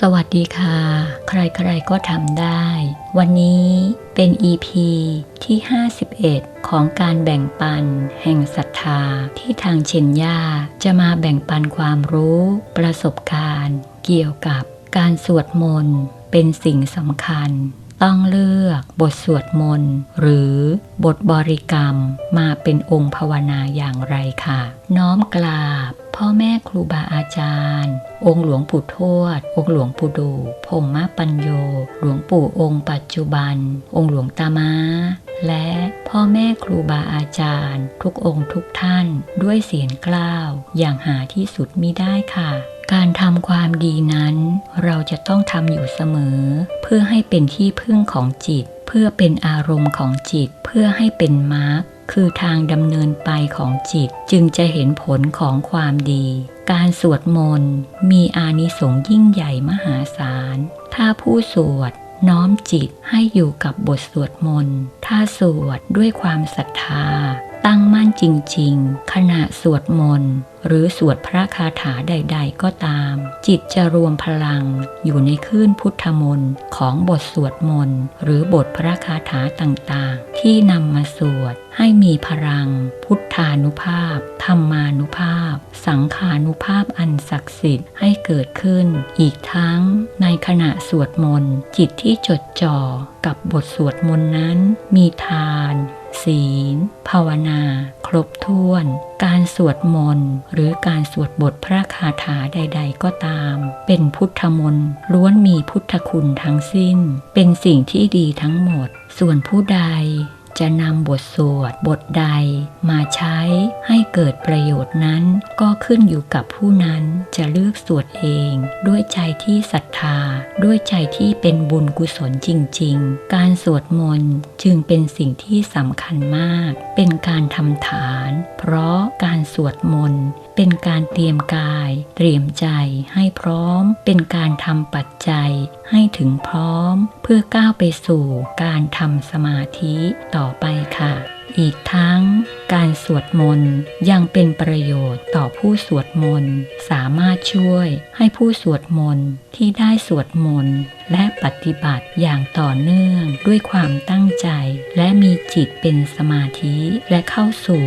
สวัสดีค่ะ ใครๆก็ทำได้ วันนี้เป็น EP ที่ 51 ของการแบ่งปัน แห่งศรัทธาที่ทางเชนยาจะมาแบ่งปันความรู้ ประสบการณ์ เกี่ยวกับการสวดมนต์เป็นสิ่งสำคัญ ต้องเลือกบทสวดมนต์ หรือบทบริกรรมมาเป็นองค์ภาวนาอย่างไรค่ะ น้อมกราบ พ่อแม่ครูบาอาจารย์ องค์หลวงปู่ทวด องค์หลวงปู่ดูพรหมปัญโย หลวงปู่องค์ปัจจุบัน องค์หลวงตามาและพ่อแม่ครูบาอาจารย์ ทุกองค์ทุกท่าน ด้วยเสียงกล้าว อย่างหาที่สุดมิได้ค่ะ การทำความดีนั้น เราจะต้องทำอยู่เสมอ เพื่อให้เป็นที่พึ่งของจิต เพื่อเป็นอารมณ์ของจิต เพื่อให้เป็นมรรคคือทางดำเนินไปของจิตจึงจะเห็นผลของความดี การสวดมนต์มีอานิสงส์ยิ่งใหญ่มหาศาล ถ้าผู้สวดน้อมจิตให้อยู่กับบทสวดมนต์ ถ้าสวดด้วยความศรัทธา ตั้งมั่นจริง ๆ ขณะสวดมนต์ หรือสวดพระคาถาใด ๆ ก็ตาม จิตจะรวมพลังอยู่ในคลื่นพุทธมนต์ของบทสวดมนต์หรือบทพระคาถาต่างๆ ที่นำมาสวดให้มีพลัง พุทธานุภาพ ธรรมานุภาพ สังขานุภาพอันศักดิ์สิทธิ์ให้เกิดขึ้น อีกทั้งในขณะสวดมนต์จิตที่จดจ่อกับบทสวดมนต์นั้น มีทาน ศีล ภาวนา ครบถ้วน การสวดมนต์ หรือการสวดบทพระคาถาใด ๆ ก็ตาม เป็นพุทธมนต์ล้วนมีพุทธคุณทั้งสิ้น เป็นสิ่งที่ดีทั้งหมด ส่วนผู้ใด จะนำบทสวดบทใดมาใช้ให้เกิดประโยชน์นั้นก็ขึ้นอยู่กับผู้นั้นจะเลือกสวดเอง ด้วยใจที่ศรัทธา ด้วยใจที่เป็นบุญกุศลจริง ๆ การสวดมนต์จึงเป็นสิ่งที่สำคัญมาก เป็นการทำฐาน เพราะการสวดมนต์เป็นการเตรียมกาย เตรียมใจให้พร้อม เป็นการทำปัจจัยให้ถึงพร้อม เพื่อก้าวไปสู่การทำสมาธิต่อไปค่ะ อีกทั้งการสวดมนต์ยังเป็นประโยชน์ต่อผู้สวดมนต์สามารถช่วยให้ผู้สวดมนต์ที่ได้สวดมนต์และปฏิบัติอย่างต่อเนื่องด้วยความตั้งใจ และมีจิตเป็นสมาธิและเข้าสู่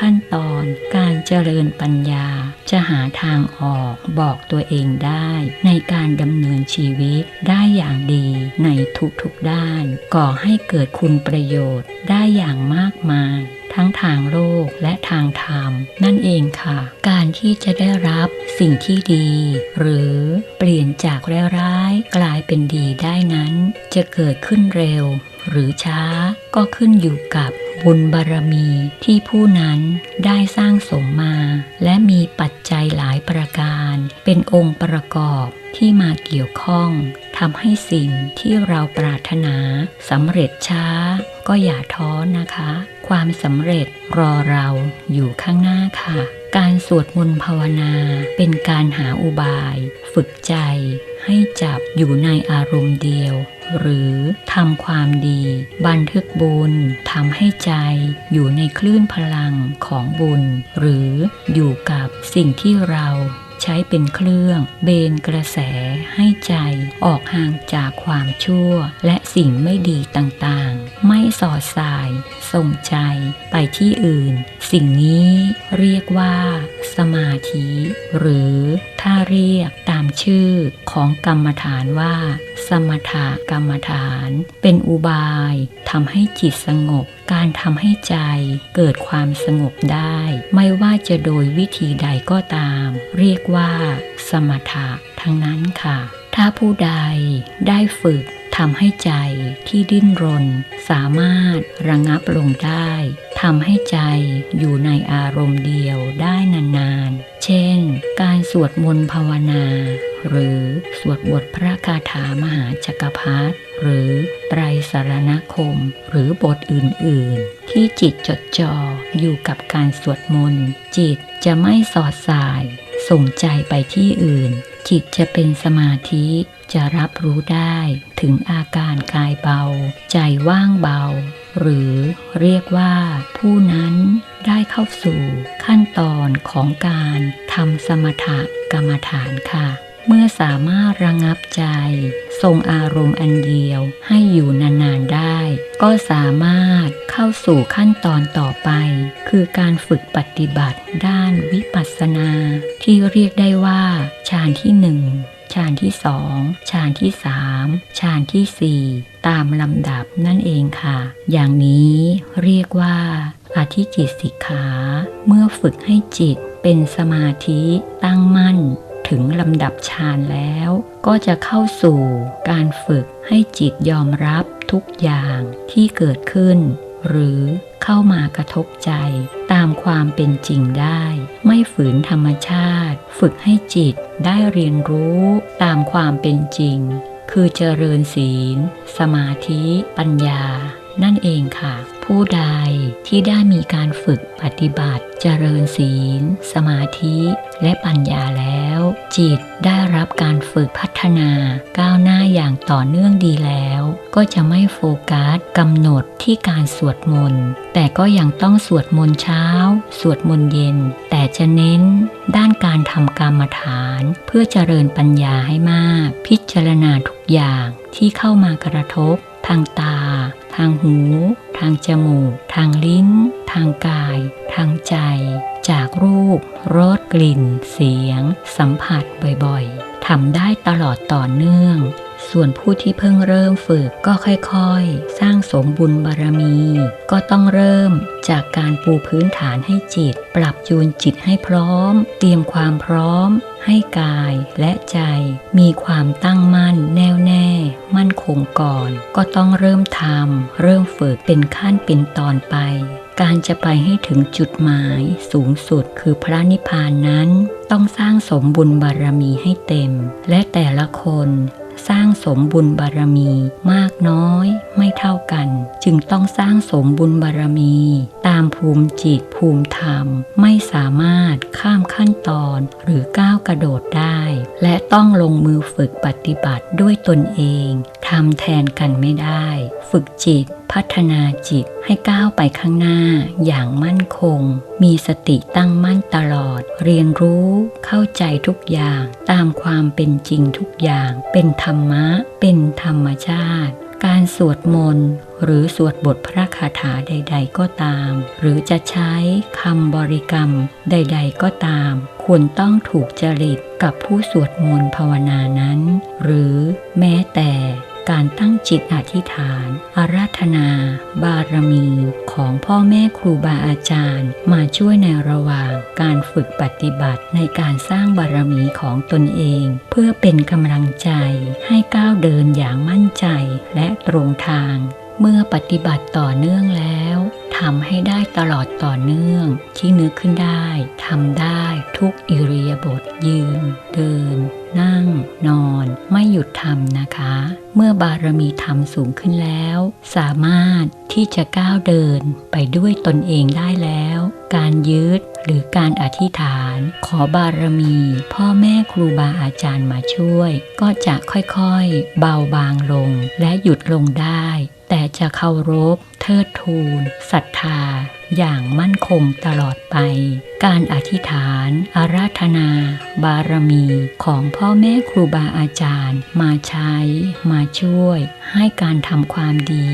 ขั้นตอนการเจริญปัญญา จะหาทางออกบอกตัวเองได้ ในการดำเนินชีวิตได้อย่างดีในทุกๆด้าน ก่อให้เกิดคุณประโยชน์ได้อย่างมากมายทั้งทางโลกและทางธรรม นั่นเองค่ะ การที่จะได้รับสิ่งที่ดี หรือเปลี่ยนจากร้ายกลายเป็นดีได้นั้น จะเกิดขึ้นเร็ว หรือช้าก็ขึ้นอยู่กับ บุญบารมีที่ผู้นั้นได้สร้างสมมา และมีปัจจัยหลายประการ เป็นองค์ประกอบที่มาเกี่ยวข้องทำให้สิ่งที่เราปรารถนาสำเร็จช้า ก็อย่าท้อนะคะ ความสำเร็จรอเราอยู่ข้างหน้าค่ะ การสวดมนต์ภาวนาเป็นการหาอุบาย ฝึกใจ ให้จับอยู่ในอารมณ์เดียว หรือทำความดี บันทึกบุญทำให้ใจอยู่ในคลื่นพลังของบุญ หรืออยู่กับสิ่งที่เรา ใช้เป็นเครื่อง เบนกระแสให้ใจออกห่างจากความชั่ว และสิ่งไม่ดีต่างๆ ไม่สอดสาย ส่งใจไปที่อื่น สิ่งนี้เรียกว่า สมาธิ หรือถ้าเรียกตามชื่อของกรรมฐานว่า สมถกรรมฐาน เป็นอุบายทำให้จิตสงบ การทำให้ใจเกิดความสงบได้ ไม่ว่าจะโดยวิธีใดก็ตาม เรียกว่าสมถะทั้งนั้นค่ะ ถ้าผู้ใดได้ฝึกทำให้ใจที่ดิ้นรน สามารถระงับลงได้ทำให้ใจอยู่ในอารมณ์เดียวได้นานๆ เช่น การสวดมนต์ภาวนา หรือสวดบทพระคาถามหาจักรพรรดิหรือไตรสารณคม หรือบทอื่นๆ ที่จิตจดจ่ออยู่กับการสวดมนต์จิตจะไม่สอดสาย ส่งใจไปที่อื่น จิตจะเป็นสมาธิจะรับรู้ได้ถึงอาการกายเบา ใจว่างเบา หรือเรียกว่าผู้นั้นได้เข้าสู่ขั้นตอนของการทำสมถกรรมฐานค่ะ เมื่อสามารถระงับใจ ทรงอารมณ์อันเดียวให้อยู่นานๆได้ ก็สามารถเข้าสู่ขั้นตอนต่อไป คือการฝึกปฏิบัติด้านวิปัสสนา ที่เรียกได้ว่าฌานที่หนึ่งฌานที่สองฌานที่สามฌานที่สี่ตามลำดับนั่นเองค่ะ อย่างนี้เรียกว่าอธิจิตสิกขา เมื่อฝึกให้จิตเป็นสมาธิตั้งมั่น ถึงลำดับฌานแล้ว ก็จะเข้าสู่การฝึกให้จิตยอมรับทุกอย่างที่เกิดขึ้น หรือเข้ามากระทบใจตามความเป็นจริงได้ ไม่ฝืนธรรมชาติ ฝึกให้จิตได้เรียนรู้ตามความเป็นจริง คือเจริญศีล สมาธิ ปัญญา นั่นเองค่ะ ผู้ใดที่ได้มีการฝึกปฏิบัติเจริญศีล สมาธิและปัญญาแล้ว จิตได้รับการฝึกพัฒนาก้าวหน้าอย่างต่อเนื่องดีแล้ว ก็จะไม่โฟกัสกำหนดที่การสวดมนต์แต่ก็ยังต้องสวดมนต์เช้า สวดมนต์เย็น แต่จะเน้นด้านการทำกรรมฐาน เพื่อเจริญปัญญาให้มาก พิจารณาทุกอย่างที่เข้ามากระทบ ทางตา ทางหู ทางจมูก ทางลิ้น ทางกาย ทางใจ จากรูปรสกลิ่น เสียง สัมผัสบ่อยๆทำได้ตลอดต่อเนื่อง ส่วนผู้ที่เพิ่งเริ่มฝึกก็ค่อยๆ สร้างสมบุญบารมี ก็ต้องเริ่มจากการปูพื้นฐานให้จิต ปรับจูนจิตให้พร้อม เตรียมความพร้อม ให้กายและใจ มีความตั้งมั่น แน่วแน่ มั่นคงก่อน ก็ต้องเริ่มทำเริ่มฝึกเป็นขั้นเป็นตอนไป การจะไปให้ถึงจุดหมายสูงสุดคือพระนิพพานนั้น ต้องสร้างสมบุญบารมีให้เต็ม และแต่ละคน สร้างสมบุญบารมีมากน้อยไม่เท่ากัน จึงต้องสร้างสมบุญบารมี ตามภูมิจิตภูมิธรรม ไม่สามารถข้ามขั้นตอนหรือก้าวกระโดดได้ และต้องลงมือฝึกปฏิบัติด้วยตนเอง ทำแทนกันไม่ได้ ฝึกจิต พัฒนาจิตให้ก้าวไปข้างหน้าอย่างมั่นคง มีสติตั้งมั่นตลอด เรียนรู้เข้าใจทุกอย่าง ตามความเป็นจริงทุกอย่าง เป็นธรรมะ เป็นธรรมชาติ การสวดมนต์หรือสวดบทพระคาถาใด ๆ ก็ตาม หรือจะใช้คำบริกรรมใด ๆ ก็ตาม ควรต้องถูกจริตกับผู้สวดมนต์ภาวนานั้น หรือแม้แต่ การตั้งจิตอธิษฐาน อาราธนา บารมี ของพ่อแม่ครูบาอาจารย์ มาช่วยในระหว่างการฝึกปฏิบัติในการสร้างบารมีของตนเอง เพื่อเป็นกำลังใจให้ก้าวเดินอย่างมั่นใจและตรงทาง เมื่อปฏิบัติต่อเนื่องแล้วทำให้ได้ตลอดต่อเนื่อง ที่นึกขึ้นได้ทำได้ทุกอิริยาบถยืน เดิน นั่ง นอน ไม่หยุดทำนะคะ เมื่อบารมีธรรมสูงขึ้นแล้ว สามารถที่จะก้าวเดินไปด้วยตนเองได้แล้ว การยึดหรือการอธิษฐาน ขอบารมี พ่อแม่ครูบาอาจารย์มาช่วย ก็จะค่อยๆ เบาบางลงและหยุดลงได้ แต่จะเคารพ เทิดทูนศรัทธา อย่างมั่นคงตลอดไป การอธิษฐาน อาราธนา บารมีของพ่อแม่ครูบาอาจารย์ มาใช้ มาช่วย ให้การทำความดี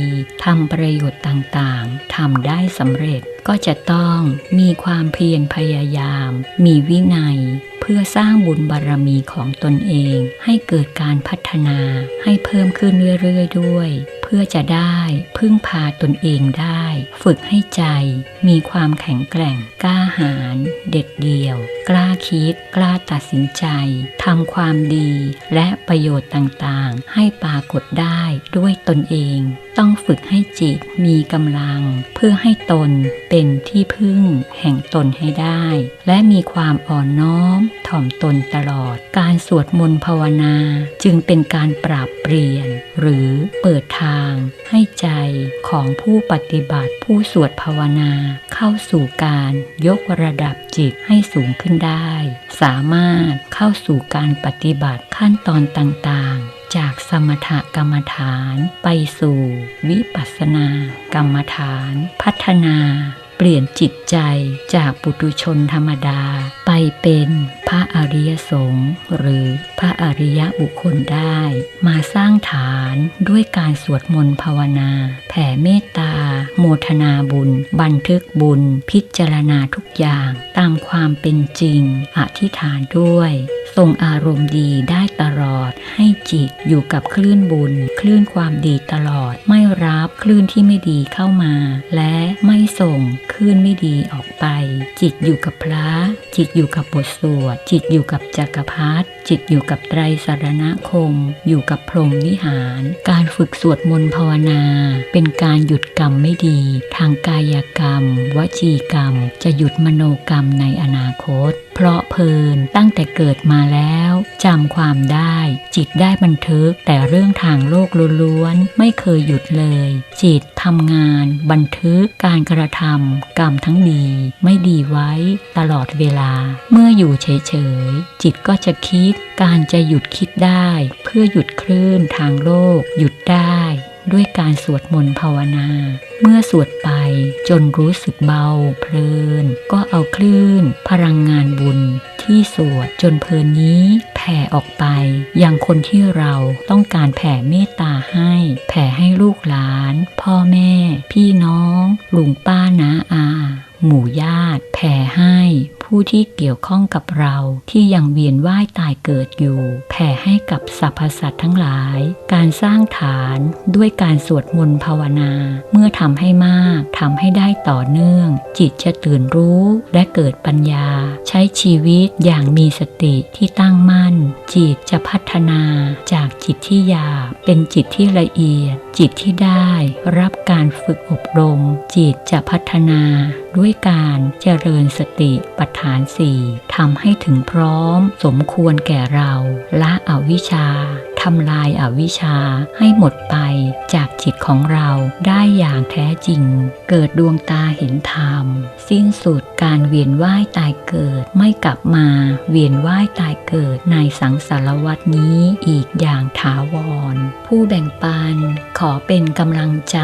ทำประโยชน์ต่างๆทำได้สำเร็จก็จะต้องมีความเพียรพยายาม มีวินัย เพื่อสร้างบุญบารมีของตนเอง ให้เกิดการพัฒนาให้เพิ่มขึ้นเรื่อยๆด้วย เพื่อจะได้พึ่งพาตนเองได้ ฝึกให้ใจมีความแข็งแกร่งกล้าหาญเด็ดเดี่ยว กล้าคิด กล้าตัดสินใจทำความดีและประโยชน์ต่างๆ ให้ปรากฏได้ด้วยตนเอง ต้องฝึกให้จิตมีกำลัง เพื่อให้ตนเป็นที่พึ่งแห่งตนให้ได้ และมีความอ่อนน้อมถ่อมตนตลอด การสวดมนต์ภาวนา จึงเป็นการปรับเปลี่ยน หรือเปิดทาง ให้ใจของผู้ปฏิบัติผู้สวดภาวนา เข้าสู่การยกระดับจิตให้สูงขึ้นได้ สามารถเข้าสู่การปฏิบัติขั้นตอนต่างๆ จากสมถกรรมฐาน ไปสู่วิปัสสนากรรมฐาน พัฒนา เปลี่ยนจิตใจจากปุถุชนธรรมดา ไปเป็นพระอริยสงฆ์หรือพระอริยบุคคลได้ มาสร้างฐานด้วยการสวดมนต์ภาวนา แผ่เมตตา โมทนาบุญ บันทึกบุญ พิจารณาทุกอย่างตามความเป็นจริง อธิษฐานด้วย ทรงอารมณ์ดีได้ตลอด ให้จิตอยู่กับคลื่นบุญ คลื่นความดีตลอด ไม่รับคลื่นที่ไม่ดีเข้ามา และไม่ส่งคลื่นไม่ดีออกไป จิตอยู่กับพระ จิตอยู่กับบทสวด จิตอยู่กับจักรพรรดิจิตอยู่กับไตรสารณคม อยู่กับพรหมวิหาร การฝึกสวดมนต์ภาวนา เป็นการหยุดกรรมไม่ดี ทางกายกรรม วจีกรรม จะหยุดมโนกรรมในอนาคต เพราะเพลินตั้งแต่เกิดมาแล้วจำความได้ จิตได้บันทึกแต่เรื่องทางโลกล้วนๆไม่เคยหยุดเลย จิตทำงาน บันทึกการกระทำกรรมทั้งดี ไม่ดีไว้ตลอดเวลา เมื่ออยู่เฉยๆ จิตก็จะคิด การจะหยุดคิดได้ เพื่อหยุดคลื่นทางโลกหยุดได้ ด้วยการสวดมนต์ภาวนา เมื่อสวดไปจนรู้สึกเบาเพลิน ก็เอาคลื่น พลังงานบุญ ที่สวดจนเพลินนี้แผ่ออกไป ยังคนที่เราต้องการแผ่เมตตาให้ แผ่ให้ลูกหลาน พ่อแม่ พี่น้อง ลุงป้านาอา หมู่ญาติ แผ่ให้ ผู้ที่เกี่ยวข้องกับเราที่ยังเวียนว่ายตายเกิดอยู่ แผ่ให้กับสรรพสัตว์ทั้งหลาย การสร้างฐานด้วยการสวดมนต์ภาวนา เมื่อทำให้มากทำให้ได้ต่อเนื่อง จิตจะตื่นรู้และเกิดปัญญา ใช้ชีวิตอย่างมีสติที่ตั้งมั่น จิตจะพัฒนาจากจิตที่หยาบเป็นจิตที่ละเอียด จิตที่ได้รับการฝึกอบรม จิตจะพัฒนา ด้วยการเจริญสติปัฏฐานสี่ ทำให้ถึงพร้อม สมควรแก่เรา ละอวิชชาทำลายอาวิชชาให้หมดไปจากจิตของเราได้อย่างแท้จริง เกิดดวงตาเห็นธรรม สิ้นสุดการเวียนว่ายตายเกิดไม่กลับมา เวียนว่ายตายเกิดในสังสารวัตนี้อีกอย่างถาวร ผู้แบ่งปันขอเป็นกำลังใจ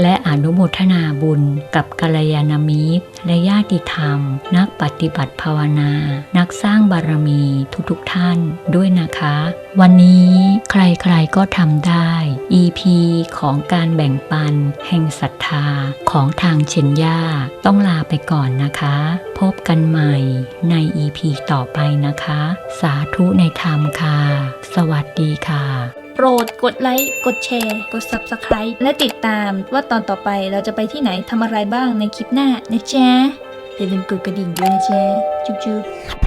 และอนุโมทนาบุญกับกัลยาณมิตรและญาติธรรม นักปฏิบัติภาวนานักสร้างบารมีทุกๆทท่านด้วยนะคะ วันนี้ใครๆก็ทำได้ EP ของการแบ่งปัน แห่งศรัทธาของทางเชนย่าต้องลาไปก่อนนะคะ พบกันใหม่ใน EP ต่อไปนะคะ สาธุในธรรมค่ะ สวัสดีค่ะโปรดกดไลค์ กดแชร์ กด Subscribe และติดตามว่าตอนต่อไปเราจะไปที่ไหนทำอะไรบ้างในคลิปหน้านะจ๊ะะดิ่งด้วยนะจ๊ะจุ๊บๆ